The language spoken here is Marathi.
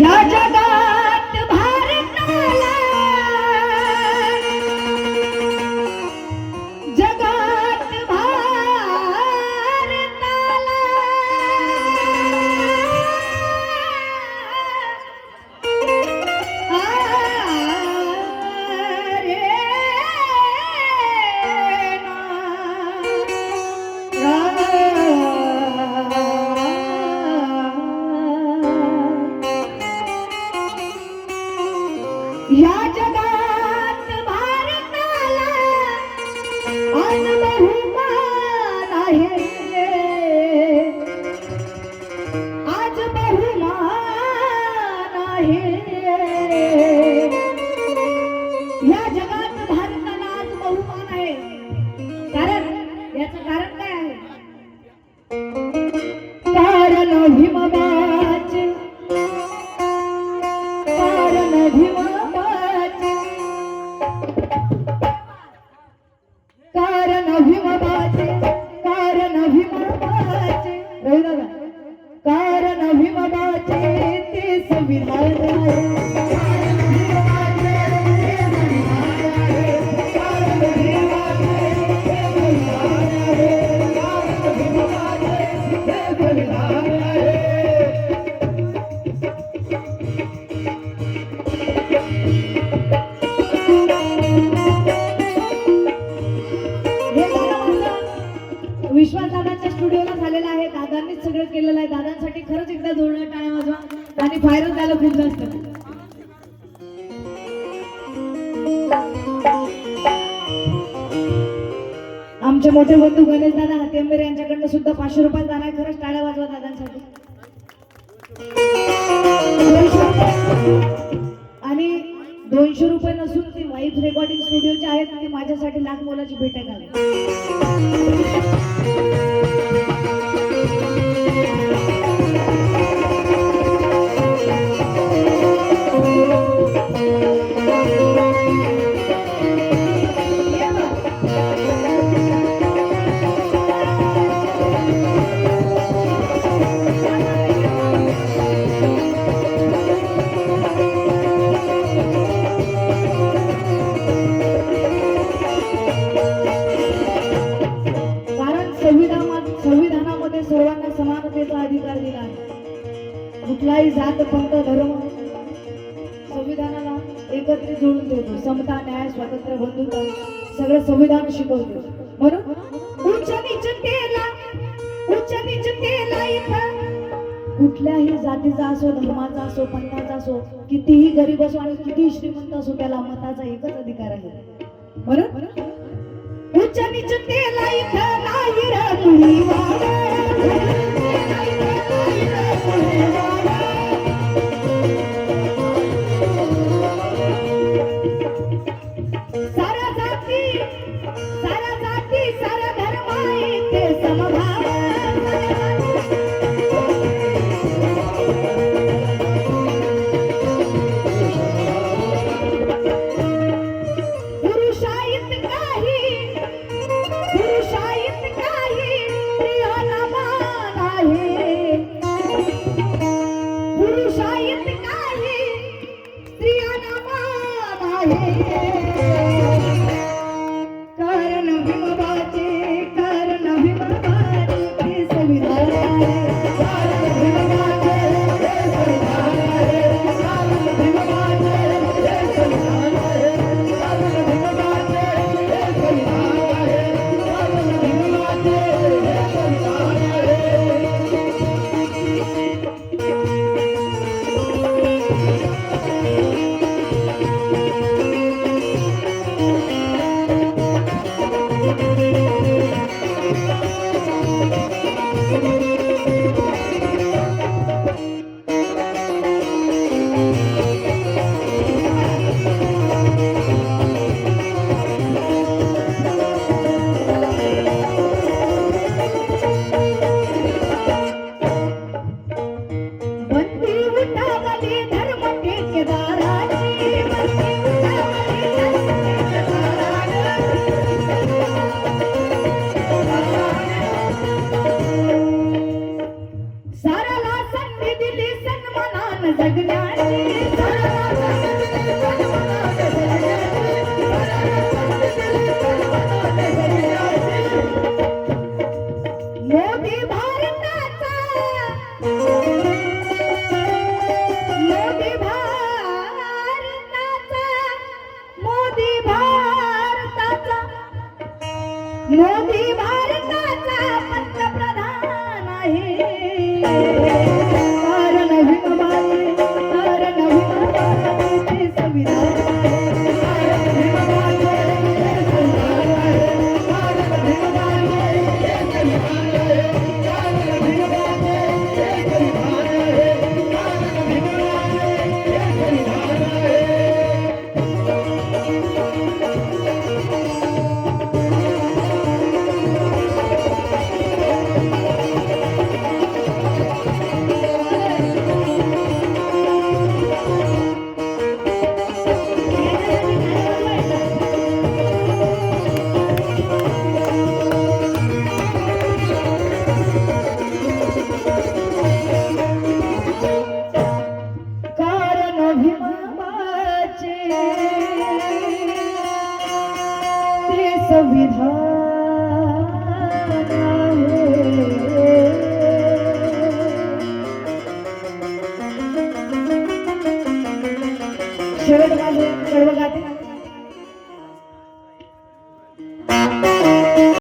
या विश्वास दादांच्या स्टुडिओला झालेलं आहे. दादांनीच सगळं केलेलं आहे. दादांसाठी खरंच एकदा जोडणं टाळ्या वाजवा आणि व्हायरल झालं खूप जास्त. आमचे मोठे बंधू गणेश दादा हातेंबेर यांच्याकडनं सुद्धा पाचशे रुपयात जाणार खरंच टाळ्या वाजवा दादांसाठी. दोनशे रुपये नसून ती वाईफ रेकॉर्डिंग स्टुडिओचे आहेत आणि माझ्यासाठी लाख मोलाची भेट आहे. सर्वांना अधिकार दिला. आहे कुठलाही जात पंत धर्म संविधानाला एकत्रित जोडून ठेवतो समता न्याय स्वातंत्र्य बंधुता सगळं संविधान शिकवतो म्हणून उच्च नीचतेला उच्च नीचतेला इथं कुठल्याही जातीचा असो धर्माचा असो पंथाचा असो कितीही गरीब असो आणि कितीही श्रीमंत असो त्याला मताचा एकच अधिकार आहे. बरोबर उच्च नीच तेला इथं नाही रे पुरुषाईत काही स्त्रियांना मान आहे कारण भीमबाचे कारण भीमबाचे संविधान आहे. जगण्याची